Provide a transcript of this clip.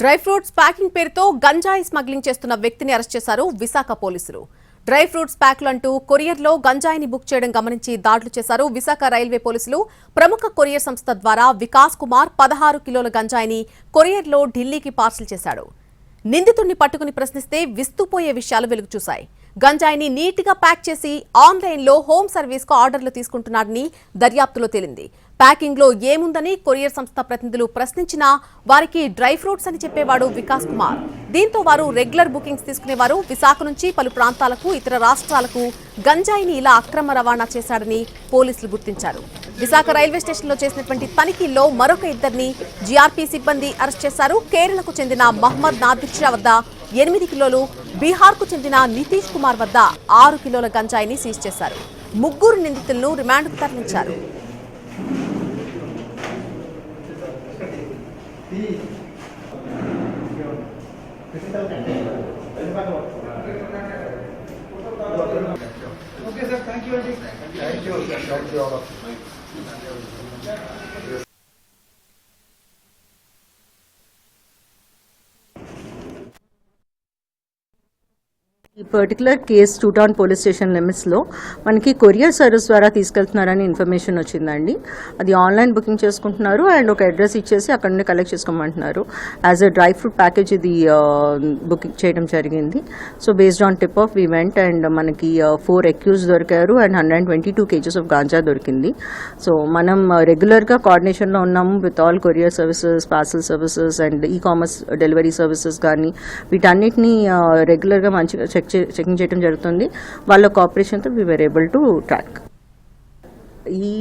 Dry fruits packing పేరుతో గంజాయి smuggling చేస్తున్న వ్యక్తిని అరెస్ట్ చేశారు విశాఖ పోలీసులు. డ్రై ఫ్రూట్స్ ప్యాక్లు అంటూ కొరియర్లో గంజాయిని బుక్ చేయడం గమనించి దాడులు చేశారు విశాఖ రైల్వే పోలీసులు. ప్రముఖ కొరియర్ సంస్థ ద్వారా వికాస్ కుమార్ పదహారు కిలోల గంజాయిని కొరియర్లో ఢిల్లీకి పార్సల్ చేశాడు. నిందితుడిని పట్టుకుని ప్రశ్నిస్తే విస్తుపోయే విషయాలు వెలుగు చూశాయి గంజాయిని నీట్గా ప్యాక్ చేసి ఆన్లైన్లో హోమ్ సర్వీస్కు ఆర్డర్లు తీసుకుంటున్నాడని దర్యాప్తులో తేలింది. ప్యాకింగ్లో ఏముందని కొరియర్ సంస్థ ప్రతినిధులు ప్రశ్నించినా వారికి డ్రై ఫ్రూట్స్ అని చెప్పేవాడు వికాస్ కుమార్. దీంతో వారు రెగ్యులర్ బుకింగ్స్ తీసుకునేవారు. విశాఖ నుంచి పలు ప్రాంతాలకు ఇతర రాష్ట్రాలకు గంజాయిని ఇలా అక్రమ రవాణా చేశాడని పోలీసులు గుర్తించారు. విశాఖ రైల్వే స్టేషన్లో చేసినటువంటి తనిఖీల్లో మరొక ఇద్దరిని జీఆర్పీ సిబ్బంది అరెస్ట్ చేశారు. కేరళకు చెందిన మహ్మద్ నాదిక్షా వద్ద ఎనిమిది కిలోలు బీహార్కు చెందిన నితీష్ కుమార్ వద్ద ఆరు కిలోల గంజాయిని సీజ్ చేశారు. ముగ్గురు నిందితులను రిమాండ్కు తరలించారు. Okay, sir. Thank you. Thank you. Thank you all of you. ఈ particular case two town police station లిమిట్స్లో మనకి కొరియర్ సర్వీస్ ద్వారా తీసుకెళ్తున్నారని ఇన్ఫర్మేషన్ వచ్చిందండి. అది ఆన్లైన్ బుకింగ్ చేసుకుంటున్నారు అండ్ ఒక అడ్రస్ ఇచ్చేసి అక్కడ నుండి collect చేసుకోమంటున్నారు. As a dry fruit package ఇది బుకింగ్ చేయడం జరిగింది. So based on tip off event and మనకి ఫోర్ ఎక్యూస్ దొరికారు and hundred and twenty two KGs of ganja దొరికింది. సో మనం రెగ్యులర్గా కోఆర్డినేషన్లో ఉన్నాము with all courier services parcel services and e commerce delivery services కానీ వీటన్నిటిని రెగ్యులర్గా మంచిగా చెక్ చెక్ చెకింగ్ చేయడం జరుగుతుంది. వాళ్ళ కోఆపరేషన్తో we were able to track ఈ